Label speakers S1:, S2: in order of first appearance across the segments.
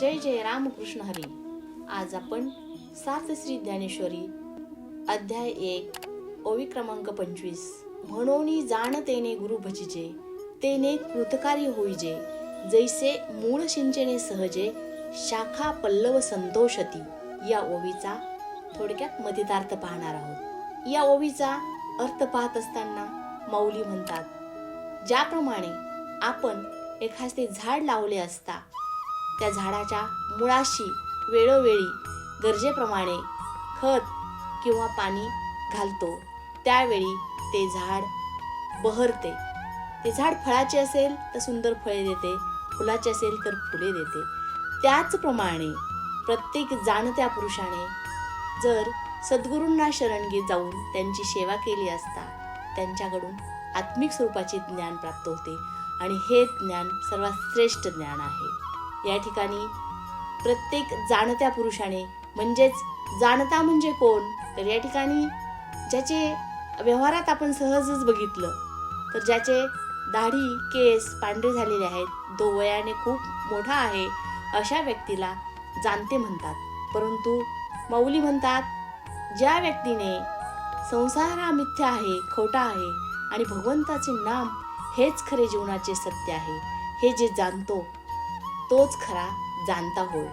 S1: जय जय रामकृष्ण हरी. आज आपण सात श्री ज्ञानेश्वरी अध्याय एक ओवी क्रमांक पंचवीस. म्हणून जाण तेने गुरु भजिजे तेने कृतकार्य होईजे. जैसे मूळ सिंचने सहजे शाखा पल्लव संतोषती. या ओवीचा थोडक्यात मदितार्थ पाहणार आहोत. या ओवीचा अर्थ पाहत असताना मौली म्हणतात ज्याप्रमाणे आपण एखादे झाड लावले असता त्या झाडाच्या मुळाशी वेळोवेळी गरजेप्रमाणे खत किंवा पाणी घालतो. त्यावेळी ते झाड बहरते. ते झाड फळाचे असेल तर सुंदर फळे देते फुलाचे असेल तर फुले देते. त्याचप्रमाणे प्रत्येक जाणत्या पुरुषाने जर सद्गुरूंना शरणगी जाऊन त्यांची सेवा केली असता त्यांच्याकडून आत्मिक स्वरूपाचे ज्ञान प्राप्त होते. आणि हे ज्ञान सर्वात श्रेष्ठ ज्ञान आहे. या ठिकाणी प्रत्येक जाणत्या पुरुषाने म्हणजेच जाणता म्हणजे कोण? तर या ठिकाणी ज्याचे व्यवहारात आपण सहजच बघितलं तर ज्याचे दाढी केस पांढरे झालेले आहेत तो वयाने खूप मोठा आहे अशा व्यक्तीला जाणते म्हणतात. परंतु माऊली म्हणतात ज्या व्यक्तीने संसार हा मिथ्या आहे खोटा आहे आणि भगवंताचे नाम हेच खरे जीवनाचे सत्य आहे हे जे जाणतो तोच खरा जाणता होय.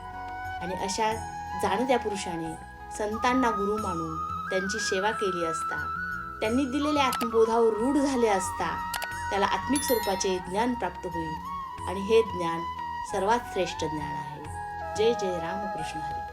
S1: आणि अशा जाणत्या पुरुषाने संतांना गुरु मानून त्यांची सेवा केली असता त्यांनी दिलेल्या आत्मबोधावर रूढ झाले असता त्याला आत्मिक स्वरूपाचे ज्ञान प्राप्त होईल. आणि हे ज्ञान सर्वात श्रेष्ठ ज्ञान आहे. जय जय रामकृष्ण हरी.